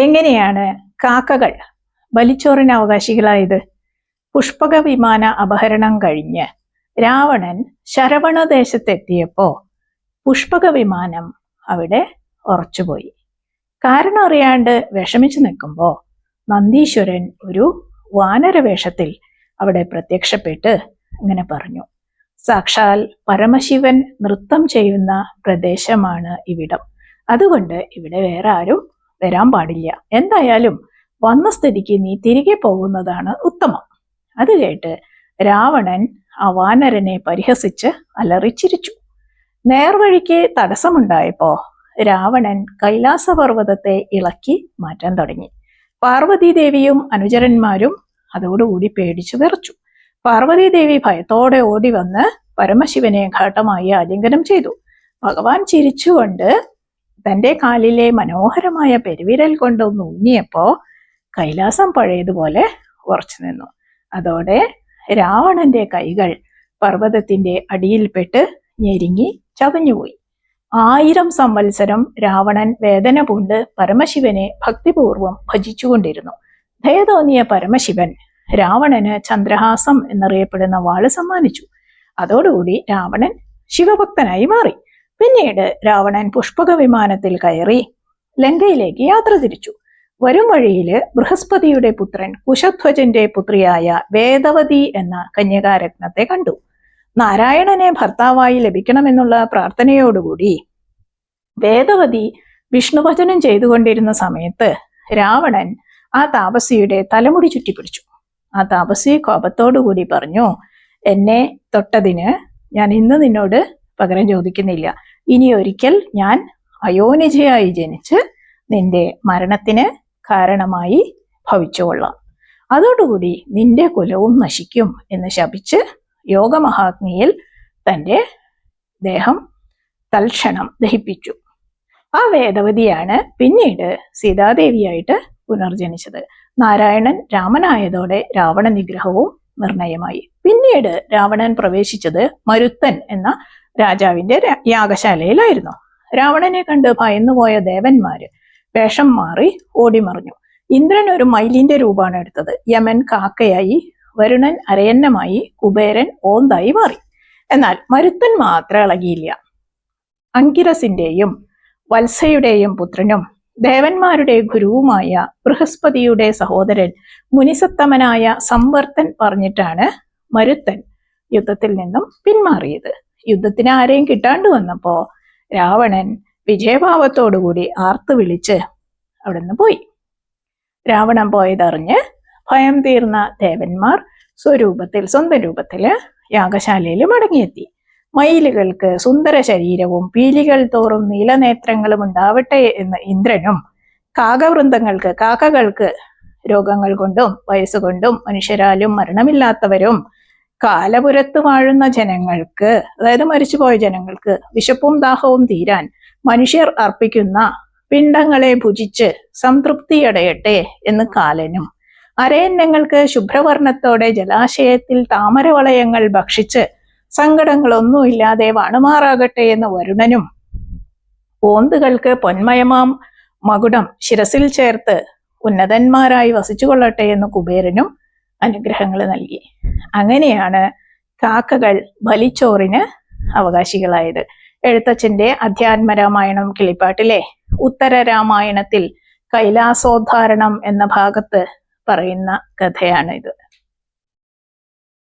എങ്ങനെയാണ് കാക്കകൾ ബലിച്ചോറിന് അവകാശികളായത്? പുഷ്പക വിമാന അപഹരണം കഴിഞ്ഞ് രാവണൻ ശരവണദേശത്തെത്തിയപ്പോ പുഷ്പക വിമാനം അവിടെ ഉറച്ചുപോയി. കാരണം അറിയാണ്ട് വിഷമിച്ചു നിൽക്കുമ്പോൾ നന്ദീശ്വരൻ ഒരു വാനരവേഷത്തിൽ അവിടെ പ്രത്യക്ഷപ്പെട്ട് ഇങ്ങനെ പറഞ്ഞു സാക്ഷാൽ പരമശിവൻ നൃത്തം ചെയ്യുന്ന പ്രദേശമാണ് ഇവിടം. അതുകൊണ്ട് ഇവിടെ വേറെ ആരും വരാൻ പാടില്ല. എന്തായാലും വന്ന സ്ഥിതിക്ക് നീ തിരികെ പോകുന്നതാണ് ഉത്തമം. അത് കേട്ട് രാവണൻ ആ വാനരനെ പരിഹസിച്ച് അലറിച്ചിരിച്ചു. നേർവഴിക്ക് തടസ്സമുണ്ടായപ്പോ രാവണൻ കൈലാസപർവതത്തെ ഇളക്കി മാറ്റാൻ തുടങ്ങി. പാർവതീദേവിയും അനുചരന്മാരും അതോടുകൂടി പേടിച്ചു വിറച്ചു. പാർവതീദേവി ഭയത്തോടെ ഓടി വന്ന് പരമശിവനെ ഘാട്ടമായി ആലിംഗനം ചെയ്തു. ഭഗവാൻ ചിരിച്ചുകൊണ്ട് തന്റെ കാലിലെ മനോഹരമായ പെരുവിരൽ കൊണ്ടൊന്ന് ഊന്നിയപ്പോ കൈലാസം പഴയതുപോലെ ഉറച്ചു നിന്നു. അതോടെ രാവണന്റെ കൈകൾ പർവതത്തിന്റെ അടിയിൽപ്പെട്ട് ഞെരുങ്ങി ചതഞ്ഞുപോയി ആയിരം സംവത്സരം രാവണൻ വേദന പൂണ്ട് പരമശിവനെ ഭക്തിപൂർവം ഭജിച്ചുകൊണ്ടിരുന്നു ദയതോന്നിയ പരമശിവൻ രാവണന് ചന്ദ്രഹാസം എന്നറിയപ്പെടുന്ന വാൾ സമ്മാനിച്ചു. അതോടുകൂടി രാവണൻ ശിവഭക്തനായി മാറി. പിന്നീട് രാവണൻ പുഷ്പക വിമാനത്തിൽ കയറി ലങ്കയിലേക്ക് യാത്ര തിരിച്ചു. വരും വഴിയിൽ ബൃഹസ്പതിയുടെ പുത്രൻ കുശധ്വജന്റെ പുത്രിയായ വേദവതി എന്ന കന്യകാരത്നത്തെ കണ്ടു. നാരായണനെ ഭർത്താവായി ലഭിക്കണമെന്നുള്ള പ്രാർത്ഥനയോടുകൂടി വേദവതി വിഷ്ണുഭജനം ചെയ്തുകൊണ്ടിരുന്ന സമയത്ത് രാവണൻ ആ താപസിയുടെ തലമുടി ചുറ്റിപ്പിടിച്ചു. ആ താപസി കോപത്തോടുകൂടി പറഞ്ഞു എന്നെ തൊട്ടതിന് ഞാൻ ഇന്ന് നിന്നോട് പകരം ചോദിക്കുന്നില്ല. ഇനി ഒരിക്കൽ ഞാൻ അയോനിജയായി ജനിച്ച് നിന്റെ മരണത്തിന് കാരണമായി ഭവിച്ചുകൊള്ളാം. അതോടുകൂടി നിന്റെ കുലവും നശിക്കും എന്ന് ശപിച്ച് യോഗമഹാഗ്നിയിൽ തന്റെ ദേഹം തൽക്ഷണം ദഹിപ്പിച്ചു. ആ വേദവതിയാണ് പിന്നീട് സീതാദേവിയായിട്ട് പുനർജനിച്ചത്. നാരായണൻ രാമനായതോടെ രാവണ നിഗ്രഹവും നിർണയമായി. പിന്നീട് രാവണൻ പ്രവേശിച്ചത് മരുത്തൻ എന്ന രാജാവിന്റെ യാഗശാലയിലായിരുന്നു. രാവണനെ കണ്ട് ഭയന്നുപോയ ദേവന്മാര് വേഷം മാറി ഓടിമറിഞ്ഞു. ഇന്ദ്രൻ ഒരു മയിലിന്റെ രൂപമാണ് എടുത്തത്. യമൻ കാക്കയായി വരുണൻ അരയന്നമായി കുബേരൻ ഓന്തായി മാറി. എന്നാൽ മരുത്തൻ മാത്രം ഇളകിയില്ല. അങ്കിരസിന്റെയും വത്സയുടെയും പുത്രനും ദേവന്മാരുടെ ഗുരുവുമായ ബൃഹസ്പതിയുടെ സഹോദരൻ മുനിസത്തമനായ സംവർത്തൻ പറഞ്ഞിട്ടാണ് മരുത്തൻ യുദ്ധത്തിൽ നിന്നും പിന്മാറിയത്. യുദ്ധത്തിന് ആരെയും കിട്ടാണ്ട് വന്നപ്പോ രാവണൻ വിജയഭാവത്തോടുകൂടി ആർത്ത് വിളിച്ച് അവിടുന്ന് പോയി. രാവണൻ പോയതറിഞ്ഞ് ഭയം തീർന്ന ദേവന്മാർ സ്വരൂപത്തിൽ സ്വന്തം രൂപത്തിൽ യാഗശാലയിൽ മടങ്ങിയെത്തി. മയിലുകൾക്ക് സുന്ദര ശരീരവും പീലികൾ തോറും നീലനേത്രങ്ങളും ഉണ്ടാവട്ടെ എന്ന് ഇന്ദ്രനും കാകവൃന്ദങ്ങൾക്ക് കാക്കകൾക്ക് രോഗങ്ങൾ കൊണ്ടും വയസ്സുകൊണ്ടും മനുഷ്യരാലും മരണമില്ലാത്തവരും കാലപുരത്ത് വാഴുന്ന ജനങ്ങൾക്ക് അതായത് മരിച്ചുപോയ ജനങ്ങൾക്ക് വിശപ്പും ദാഹവും തീരാൻ മനുഷ്യർ അർപ്പിക്കുന്ന പിണ്ടങ്ങളെ ഭുജിച്ച് സംതൃപ്തിയടയട്ടെ എന്ന് കാലനും. അരയന്നങ്ങൾക്ക് ശുഭ്രവർണത്തോടെ ജലാശയത്തിൽ താമരവളയങ്ങൾ ഭക്ഷിച്ച് സങ്കടങ്ങളൊന്നുമില്ലാതെ വണുമാറാകട്ടെ എന്ന് വരുണനും. ഓന്തുകൾക്ക് പൊന്മയമാം മകുടം ശിരസിൽ ചേർത്ത് ഉന്നതന്മാരായി വസിച്ചുകൊള്ളട്ടെ എന്ന് കുബേരനും അനുഗ്രഹങ്ങൾ നൽകി. അങ്ങനെയാണ് കാക്കകൾ ബലിച്ചോറിന് അവകാശികളായത്. എഴുത്തച്ഛന്റെ അധ്യാത്മരാമായണം കിളിപ്പാട്ടിലെ ഉത്തര രാമായണത്തിൽ കൈലാസോദ്ധാരണം എന്ന ഭാഗത്ത് പറയുന്ന കഥയാണ് ഇത്